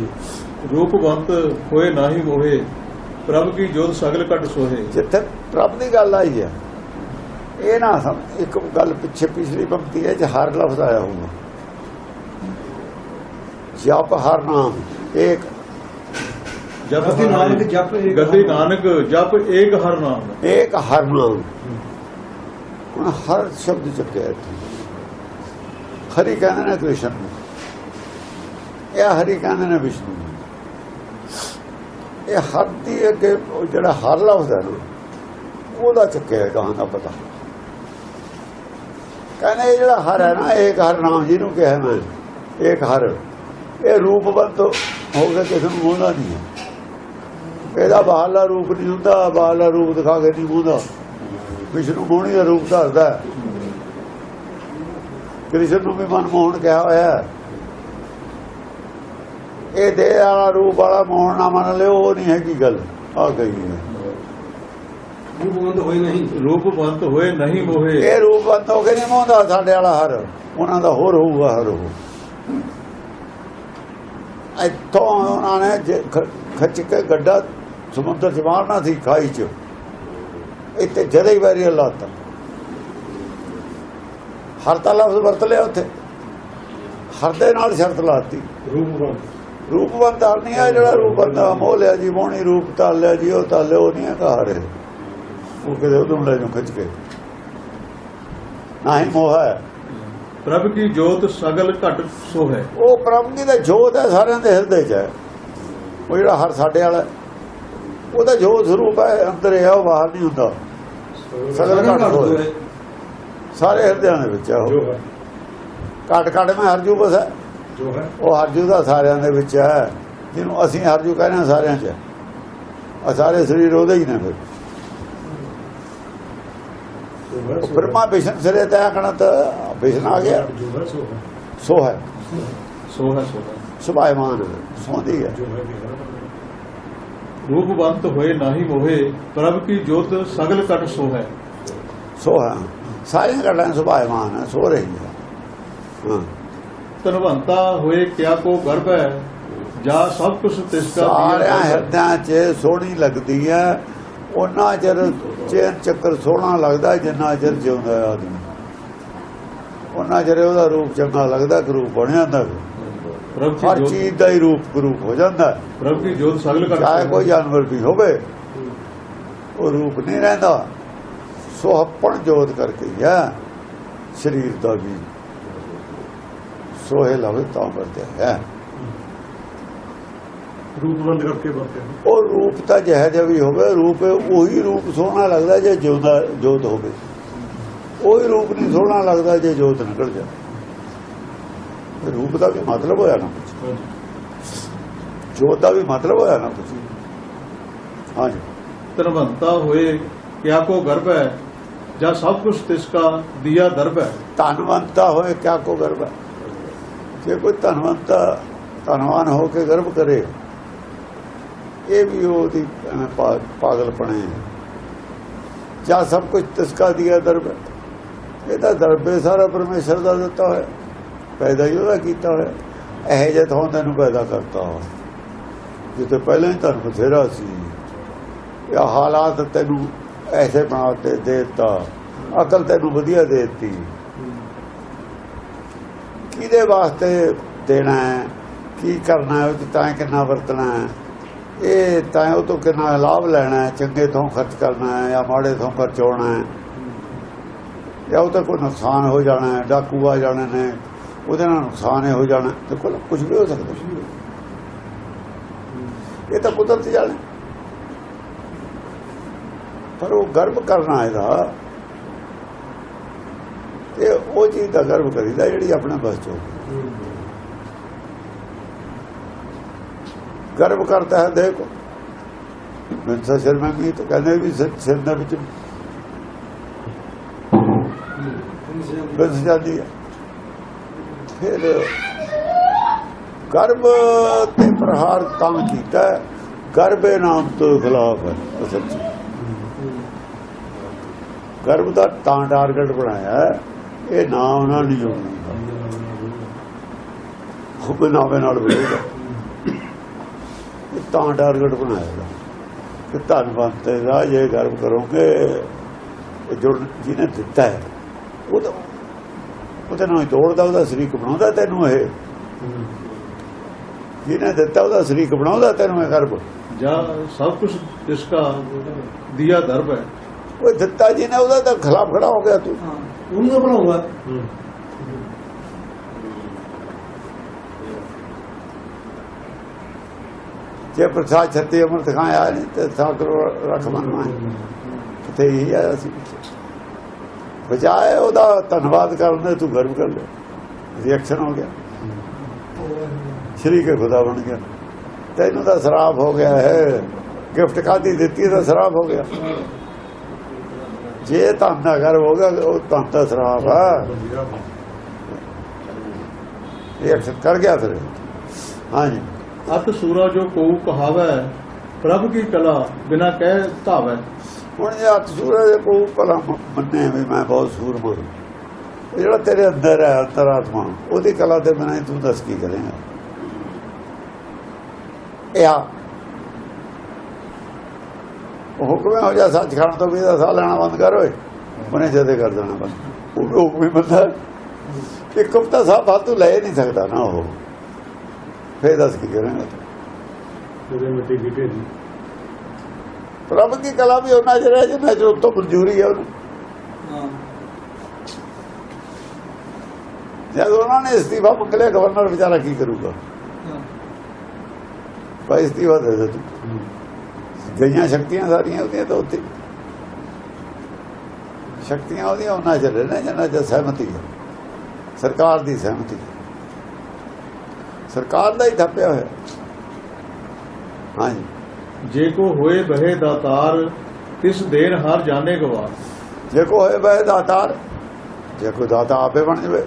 ਹਾਂਜੀ। ਰੂਪਵੰਤ ਹੋਏ ਨਾਹੀ ਮੋਹੇ ਪ੍ਰਭ ਕੀ ਜੋਤ ਸਗਲ ਘਟ ਸੋਹੇ। ਜਿੱਥੇ ਪ੍ਰਭ ਦੀ ਗੱਲ ਆਈ ਹੈ ਇਹ ਨਾ ਸਮ ਇੱਕ ਗੱਲ ਪਿੱਛੇ ਪਿਛਲੀ ਪੰਕਤੀ ਹੈ ਚ ਹਰ ਲਫ਼ਜ਼ ਆਇਆ ਹੋਊਗਾ। ਜਪ ਹਰ ਨਾਮ ਇੱਕ ਜਪ ਗੱਦੀ ਨਾਨਕ ਜਪ ਏਕ ਗੱਦੀ ਨਾਨਕ ਜਪ ਏਕ ਹਰ ਨਾਮ। ਇੱਕ ਹਰ ਨਾਮ। ਹੁਣ ਹਰ ਸ਼ਬਦ ਚੱਕਿਆ ਇੱਥੇ। ਹਰੀ ਕਹਿੰਦੇ ਨੇ ਕ੍ਰਿਸ਼ਨ ਨੂੰ। ਇਹ ਹਰੀ ਕਹਿੰਦੇ ਨੇ ਵਿਸ਼ਨੂੰ। ਇਹ ਹਰ ਦੀ ਅੱਗੇ ਜਿਹੜਾ ਹਰ ਲਫ਼ਜ਼ ਹੈ ਨਾ, ਉਹਦਾ ਚੱਕਿਆ ਕਹਾਂ ਦਾ ਪਤਾ। ਕਹਿੰਦੇ ਇਹ ਜਿਹੜਾ ਹਰ ਹੈ ਨਾ ਇੱਕ ਹਰ ਨਾਮ ਨੂੰ ਕਿਹਾ ਮੈਂ ਇੱਕ ਹਰ। ਇਹ ਰੂਪਵੰਤ ਹੋ ਕੇ ਕਿਸੇ ਨੂੰ ਮੋਹਦਾ ਨਹੀਂ ਇਹਦਾ ਬਾਹਰਲਾ ਰੂਪ ਨਹੀਂ ਹੁੰਦਾ, ਬਾਹਰਲਾ ਰੂਪ ਦਿਖਾ ਕੇ ਨਹੀਂ ਮੋਹਦਾ ਵਿਸ਼ਨੂੰ ਮੋਹਣੀ ਦਾ ਰੂਪ ਦੱਸਦਾ ਕ੍ਰਿਸ਼ਨ ਨੂੰ ਵੀ ਮਨਮੋਹਨ ਕਿਹਾ ਹੋਇਆ ਇਹ ਦੇ ਵਾਲਾ ਰੂਪ ਵਾਲਾ ਮੋਹਨ ਨਾ ਮੰਨ ਲਿਓ ਉਹ ਨਹੀਂ ਹੈਗੀ ਗੱਲ। ਆ ਗਈ ਹੈ। ਰੂਪਵੰਤ ਹੋਏ ਨਹੀਂ ਰੂਪਵੰਤ ਹੋਏ ਨਹੀਂ ਮੋਹੇ ਇਹ ਰੂਪਵੰਤ ਹੋ ਕੇ ਨਹੀਂ ਮੋਹਦਾ ਸਾਡੇ ਵਾਲਾ ਹਰ। ਉਹਨਾਂ ਦਾ ਹੋਰ ਹੋਊਗਾ ਹਰ ਉਹ। ਇੱਥੋਂ ਉਹਨਾਂ ਨੇ ਖਿੱਚ ਕੇ ਗੱਡਾ ਸਮੁੰਦਰ ਚ ਮਾਰਨਾ ਸੀ ਖਾਈ ਚ। ਇੱਥੇ ਜਦੇ ਹੀ ਵਾਰੀ ਲਾਤਾ। ਹਰ ਤਾਂ ਲਫ਼ਜ਼ ਵਰਤ ਲਿਆ ਉੱਥੇ। ਹਰ ਦੇ ਨਾਲ ਸ਼ਰਤ ਲਾਤੀ। ਰੂਪਵੰਤ ਰੂਪਵੰਤ ਹਰ ਨਹੀਂ ਆ ਜਿਹੜਾ ਰੂਪਵੰਤ ਆ, ਮੋਹ ਲਿਆ ਜੀ ਮੋਹਣੀ ਰੂਪ ਤਾਂ ਲਿਆ ਜੀ ਉਹ ਤਾਂ ਲਿਆ ਉਹ ਨਹੀਂ ਕਹਾ ਰਹੇ ਉਹ ਕਿਤੇ ਉਦੋਂ ਲੈ ਨੂੰ ਖਿੱਚ ਕੇ। ਨਾ ਹੀ ਮੋਹ ਹੈ। ਪ੍ਰਭ ਕੀ ਜੋਤ ਸਗਲ ਘਟ ਸੋਹੇ ਉਹ ਪ੍ਰਭੂ ਦੀ ਦਾ ਜੋਤ ਹੈ ਸਾਰਿਆਂ ਦੇ ਹਿਰਦੇ 'ਚ ਹੈ। ਉਹ ਜਿਹੜਾ ਹਰ ਸਾਡੇ ਵਾਲਾ ਉਹਦਾ ਜੋਤ ਸਰੂਪ ਹੈ ਅੰਦਰ ਹੈ ਉਹ ਬਾਹਰ ਨਹੀਂ ਹੁੰਦਾ। ਸਗਲ ਘਟ ਹੋਏ। ਸਾਰੇ ਹਿਰਦਿਆਂ ਦੇ ਵਿੱਚ ਹੈ ਉਹ। ਹੈ। ਘਟ ਘਟ ਮੈਂ ਹਰਜੂ ਬਸ ਹੈ ਜੋ ਹੈ। ਉਹ ਹਰਜੂ ਦਾ ਸਾਰਿਆਂ ਦੇ ਵਿੱਚ ਹੈ ਜਿਹਨੂੰ ਅਸੀਂ ਹਰਜੂ ਕਹਿੰਦੇ ਹਾਂ ਸਾਰਿਆਂ 'ਚ। ਆ ਸਾਰੇ ਸਰੀਰ ਉਹਦੇ ਹੀ ਨੇ ਫਿਰ। ਹੈ ਬ੍ਰਹਮਾ ਵਿਸ਼ਨ ਸਿਰੇ ਤੈ ਕਣਤ ਵਿਸ਼ਨ ਆ ਗਿਆ। ਹੈ ਸੋ ਹੈ। ਸੋ ਹੈ। ਸੁਭਾਇਮਾਨ ਸੋਹਦੀ ਹੈ। ਹੈ ਹੈ। ਰੂਪਵੰਤ ਹੋਏ ਨਾਹੀ ਮੋਹੇ ਪ੍ਰਭ ਕੀ ਜੋਤ ਸਗਲ ਘਟ ਸੋਹੈ ਸੋ ਹੈ। ਸਾਰੀਆਂ ਗੱਲਾਂ ਸੁਭਾਇਮਾਨ ਹੈ ਸੋ ਰਹੀ ਹੈ। ਹਾਂ। ਧਨਵੰਤਾ ਹੋਏ ਕਿਆ ਕੋ ਗਰਭ ਹੈ ਜਾ ਸਭ ਕੁਛ ਤਿਸਕਾ ਸਾਰਿਆਂ ਹਿਰਦਿਆਂ 'ਚ ਸੋਹਣੀ ਲੱਗਦੀ ਹੈ ਉਹਨਾਂ ਚਿਰ ਚੇਨ ਚੱਕਰ ਸੋਹਣਾ ਲੱਗਦਾ ਜਿੰਨਾ ਚਿਰ ਜਿਉਂਦਾ ਆਦਮੀ। ਉਹਨਾਂ ਚਿਰ ਉਹਦਾ ਰੂਪ ਚੰਗਾ ਲੱਗਦਾ ਕਿ ਰੂਪ ਬਣ ਜਾਂਦਾ। ਪ੍ਰਭ ਹਰ ਕੀ ਜੋਤ ਚੀਜ਼ ਦਾ ਹੀ ਰੂਪ ਰੂਪ ਹੋ ਜਾਂਦਾ। ਪ੍ਰਭ ਕੀ ਜੋਤ ਸਗਲ ਘਟ ਚਾਹੇ ਕੋਈ ਜਾਨਵਰ ਵੀ ਹੋਵੇ ਉਹ ਰੂਪ ਨਹੀਂ ਰਹਿੰਦਾ। ਸੋਹਪਣ ਜੋਤ ਕਰਕੇ ਹੈ ਸਰੀਰ ਦਾ ਵੀ। ਸੋਹੇ ਲਵੇ ਤਾਂ ਵਰਤਿਆ ਹੈ। ਰੂਪਵੰਤ ਕਰਕੇ ਵਰਤੇ ਉਹ ਰੂਪ ਤਾਂ ਜਿਹੋ ਜਿਹਾ ਵੀ ਹੋਵੇ ਰੂਪ ਉਹੀ ਰੂਪ ਸੋਹਣਾ ਲੱਗਦਾ ਜੇ ਜਿਉਂਦਾ ਜੋਤ ਹੋਵੇ। ਉਹੀ ਰੂਪ ਨਹੀਂ ਸੋਹਣਾ ਲੱਗਦਾ ਜੇ ਜੋਤ ਨਿਕਲ ਜਾਵੇ। ਇਹ ਰੂਪ ਦਾ ਵੀ ਮਤਲਬ ਹੋਇਆ ਨਾ ਜੋਤ ਦਾ ਵੀ ਮਤਲਬ ਹੋਇਆ ਨਾ ਕੁਛ। ਹਾਂਜੀ। ਧਨਵੰਤਾ ਹੋਏ ਕਿਆ ਕੋ ਗਰਭ ਹੈ? ਜਾ ਸਭ ਕੁਛ ਤਿਸਕਾ ਦਿਆ ਦਰਬ ਹੈ? ਧਨਵੰਤਾ ਹੋਏ ਕਿਆ ਕੋ ਗਰਭ ਹੈ? ਜੇ ਕੋਈ ਧਨਵੰਤਾ ਧਨਵਾਨ ਹੋ ਕੇ ਗਰਭ ਕਰੇ, ਇਹ ਵੀ ਉਹਦੀ ਐਵੇਂ ਪਾ- ਪਾਗਲਪਣੇ ਜਾਂ ਸਭ ਕੁਝ ਤਿਸਕਾ ਦਿਆ ਦਰਬ ਹੈ ਇਹਦਾ ਦਰਬੇ ਸਾਰਾ ਪਰਮੇਸ਼ਰ ਦਾ ਦਿੱਤਾ ਹੋਇਆ, ਪੈਦਾ ਹੀ ਉਹਦਾ ਕੀਤਾ ਹੋਇਆ, ਇਹ ਜਿਹਾ ਤੋਂ ਤੈਨੂੰ ਪੈਦਾ ਕਰਤਾ ਜਿੱਤੇ ਪਹਿਲਾਂ ਹੀ ਧਨ ਬਥੇਰਾ ਸੀ, ਇਹ ਹਾਲਾਤ ਤੈਨੂੰ ਐਸੇ ਬਣਾ ਕੇ ਦੇ ਦਿੱਤਾ, ਅਕਲ ਤੈਨੂੰ ਵਧੀਆ ਦੇ ਦਿੱਤੀ। ਕਿਹਦੇ ਵਾਸਤੇ ਦੇਣਾ ਹੈ? ਕੀ ਕਰਨਾ ਹੈ? ਤਾਂ ਕਿੰਨਾ ਵਰਤਣਾ ਹੈ? ਇਹ ਤਾਂ ਉਹ ਤੋਂ ਕਿੰਨਾ ਲਾਭ ਲੈਣਾ ਹੈ? ਚੰਗੇ ਤੋਂ ਖਰਚ ਕਰਨਾ ਹੈ ਜਾਂ ਮਾੜੇ ਤੋਂ ਖਰਚਾਉਣਾ ਹੈ? ਜਾਂ ਉਹ ਤਾਂ ਕੋਈ ਨੁਕਸਾਨ ਹੋ ਜਾਣਾ ਹੈ? ਡਾਕੂ ਆ ਜਾਣੇ ਨੇ। ਉਹਦੇ ਨਾਲ ਨੁਕਸਾਨ ਹੋ ਜਾਣਾ। ਤੇ ਕੋਈ ਕੁਝ ਵੀ ਹੋ ਸਕਦਾ। ਇਹ ਤਾਂ ਕੁਦਰਤ ਜਾਣੇ ਪਰ ਉਹ ਗਰਭ ਕਰਨਾ ਇਹਦਾ ਉਹ ਚੀਜ਼ ਦਾ ਗਰਭ ਕਰੀਦਾ ਜਿਹੜੀ ਆਪਣੇ ਬਸ ਚ। ਹੋਵੇ ਗਰਭ ਕਰਤਾ ਹੈ ਦੇਖੋ। ਬੰਸਾ ਸ਼ਰਮਾ ਵੀ ਤਾਂ ਕਹਿੰਦੇ ਵੀ ਸਿਰ ਦੇ ਵਿੱਚ ਬੰਸ ਜਾਂਦੀ ਹੈ। ਫਿਰ ਗਰਭ ਤੇ ਪ੍ਰਹਾਰ ਤਾਂ ਕੀਤਾ ਹੈ, ਗਰਭੇ ਨਾਮ ਤੋਂ ਖਿਲਾਫ ਹੈ ਅਸਲ ਚ। ਗਰਭ ਦਾ ਤਾਂ ਟਾਰਗੇਟ ਬਣਾਇਆ ਇਹ ਨਾਮ ਨਾਲ ਨਹੀਂ ਜੋੜਨਾ। ਉਹ ਨਾਵੇਂ ਨਾਲ ਵਿਰੋਧ ਤਾਂ ਟਾਰਗੇਟ ਬਣਾਏਗਾ ਕਿ ਧੰਨਵੰਤ ਦਾ ਜੇ ਗਰਵ ਕਰੋਗੇ ਜੁੜ ਜਿਹਨੇ ਦਿੱਤਾ ਹੈ, ਉਹ ਤਾਂ ਉਹਦੇ ਨਾਲ ਜੋੜਦਾ ਤੋੜਦਾ, ਉਹਦਾ ਸ਼ਰੀਕ ਬਣਾਉਂਦਾ ਤੈਨੂੰ ਇਹ। ਜਿਹਨੇ ਦਿੱਤਾ, ਉਹਦਾ ਸ਼ਰੀਕ ਬਣਾਉਂਦਾ ਤੈਨੂੰ ਇਹ ਗਰਭ। ਜਾਂ ਸਭ ਕੁਝ ਇਸਕਾ ਦਿया ਦਰਬ ਹੈ। ਉਹ ਦਿੱਤਾ ਜਿਹਨੇ ਉਹਦਾ ਤਾਂ ਖਿਲਾਫ ਖੜਾ ਹੋ ਗਿਆ ਤੂੰ। ਉਹਨੂੰ ਤਾਂ ਬਣਾਉਂਗਾ ਜੇ ਪ੍ਰਸਾਦ ਛੱਤੀ ਅਮਰਤ ਖਾਇਆ ਨਹੀਂ ਤੇ ਸਾਕਰੋ ਰਖ ਮਨਵਾ ਕਿਤੇ ਹੀ ਆਇਆ ਸੀ। ਬਜਾਏ ਉਹਦਾ ਧੰਨਵਾਦ ਕਰਨ ਦੇ ਤੂੰ ਗਰਵ ਕਰ ਲੈ। ਰਿਐਕਸ਼ਨ ਹੋ ਗਿਆ। ਸ਼੍ਰੀ ਕੇ ਖੁਦਾ ਬਣ ਗਿਆ। ਤੈਨੂੰ ਤਾਂ ਸਰਾਪ ਹੋ ਗਿਆ ਹੈ ਗਿਫਟ ਕਾਦੀ ਦਿੱਤੀ ਤਾਂ ਸਰਾਪ ਹੋ ਗਿਆ। ਜੇ ਧੰਨ ਦਾ ਗਰਵ ਹੋ ਗਿਆ ਉਹ ਧੰਨ ਦਾ ਸਰਾਪ ਆ। ਰਿਐਕਸ਼ਨ ਕਰ ਗਿਆ ਫਿਰ। ਹਾਂਜੀ। ਅਤ ਸੂਰਾ ਜੋ ਕੋ ਕਹਾਵੈ ਪ੍ਰਭ ਕੀ ਕਲਾ ਬਿਨਾ ਕਹਿ ਧਾਵੈ। ਹੁਣ ਜੇ ਹੱਥ ਸੂਰਜ ਦੇ ਭਲਾ ਮ- ਮੰਨੇ ਵੀ ਮੈਂ ਬਹੁਤ ਸੂਰਮਾ ਜਿਹੜਾ ਤੇਰੇ ਅੰਦਰ ਹੈ ਅੰਤਰਾਤਮਾ ਉਹਦੀ ਕਲਾ ਤੇ ਬਿਨਾਂ ਤੂੰ ਦੱਸ ਕੀ ਕਰੇਗਾ? ਇਹ ਹੁਕਮ ਹੋ ਜਾ ਸੱਚ ਖਾਣ ਤੋਂ ਵੀ ਦਾ ਸਾਹ ਲੈਣਾ ਬੰਦ ਕਰ ਓਏ। ਉਹਨੇ ਜਦੇ ਕਰ ਦੇਣਾ ਬੰਦ। ਉਹ ਵੀ ਹੁਕਮ ਹੀ ਬੰਦਾ ਇੱਕ ਹਫਤਾ ਸਾਹ ਫਾਲਤੂ ਲੈ ਨਹੀਂ ਸਕਦਾ ਨਾ ਉਹ। ਫੇਰ ਦੱਸ ਕੀ ਕਰੇਗਾ? ਮਿੱਟੀ ਗਿੱਟੇ ਦੀ ਰੱਬ ਦੀ ਕਲਾ ਵੀ ਉਹਨਾਂ ਰਹਿ ਜਿੰਨਾ ਚ ਉੱਤੋਂ ਮਨਜ਼ੂਰੀ ਹੈ ਉਹਨੂੰ। ਜਦ ਉਹਨਾਂ ਨੇ ਇਸਤੀਫਾ ਮੰਗ ਲਿਆ ਗਵਰਨਰ ਵਿਚਾਰਾ ਕੀ ਕਰੂਗਾ? ਭਾਈ ਇਸਤੀਫਾ ਦੇ ਦੇ ਤੂੰ। ਗਈਆਂ ਸ਼ਕਤੀਆਂ ਸਾਰੀਆਂ ਉਹਦੀਆਂ ਤਾਂ ਉੱਤੇ ਸ਼ਕਤੀਆਂ ਉਹਦੀਆਂ ਉਹਨਾਂ ਚ ਰਹਿਣਾ ਜਿੰਨਾ ਚ ਸਹਿਮਤੀ ਹੈ। ਸਰਕਾਰ ਦੀ ਸਹਿਮਤੀ ਸਰਕਾਰ ਦਾ ਹੀ ਥੱਪਿਆ ਹੋਇਆ। ਹਾਂਜੀ। ਜੇ ਕੋ ਹੋਏ ਬਹਿ ਦਾਤਾਰ ਤਿਸ ਦੇਨ ਹਰ ਜਾਣੇ ਗਵਾ ਜੇ ਕੋ ਹੋਏ ਬੈ ਦਾਤਾਰ ਜੇ ਕੋਈ ਦਾਤਾ ਆਪੇ ਬਣ ਜਵੇ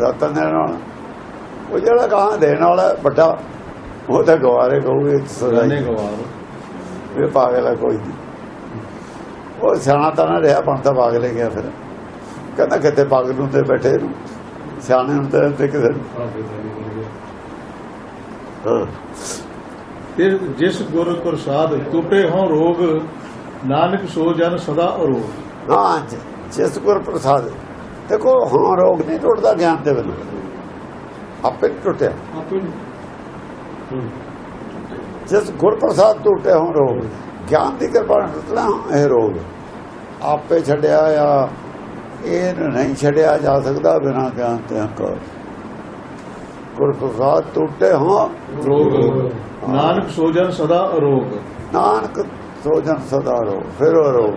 ਦਾਤਾ ਦੇਣ ਵਾਲਾ। ਉਹ ਜਿਹੜਾ ਕਹਾਂ ਦੇਣ ਵਾਲਾ ਵੱਡਾ ਉਹ ਤਾਂ ਗਵਾਰੇ ਕਹੂਗੇ ਸਦਾਈ ਗਵਾਰ। ਇਹ ਪਾਗਲ ਕੋਈ ਨਹੀਂ ਉਹ ਸਿਆਣਾ ਤਾਂ ਨਾ ਰਿਹਾ ਬਣਦਾ ਪਾਗਲ ਹੀ ਗਿਆ ਫਿਰ। ਕਹਿੰਦਾ ਕਿਤੇ ਪਾਗਲ ਨੂੰ ਤੇ ਬੈਠੇ ਨੂੰ ਸਿਆਣੇ ਨੂੰ ਤੇ ਤੇ ਕਿਸੇ ਫਿਰ ਜਿਸ ਗੁਰ ਪ੍ਰਸਾਦ ਟੁੱਟੇ ਹੋਂ ਰੋਗ ਨਾਨਕ ਸੋ ਜਨ ਸਦਾ ਅਰੋਗ। ਹਾਂ ਜਿਸ ਗੁਰ ਪ੍ਰਸਾਦ ਦੇਖੋ ਹਾਂ ਰੋਗ ਨਹੀਂ ਟੁੱਟਦਾ ਗਿਆਨ ਦੇ ਬਿਨਾਂ। ਆਪੇ ਟੁੱਟਿਆ। ਜਿਸ ਗੁਰ ਪ੍ਰਸਾਦ ਟੁੱਟੇ ਹੋਂ ਰੋਗ ਗਿਆਨ ਦੀ ਕਿਰਪਾ ਨਾਲ ਟੁੱਟਣਾ ਇਹ ਰੋਗ ਆਪੇ ਛੱਡਿਆ ਆ ਇਹ ਨਹੀਂ ਛੱਡਿਆ ਜਾ ਸਕਦਾ ਬਿਨਾਂ ਗਿਆਨ ਤੇ ਹੰਕਾਰ। ਗੁਰ ਪ੍ਰਸਾਦ ਟੁੱਟੇ ਹੋਂ ਰੋਗ। ਨਾਨਕ ਸੋ ਜਨ ਸਦਾ ਅਰੋਗ। ਨਾਨਕ ਸੋਜਨ ਸਦਾ ਰੋ ਫਿਰ ਰੋਗ।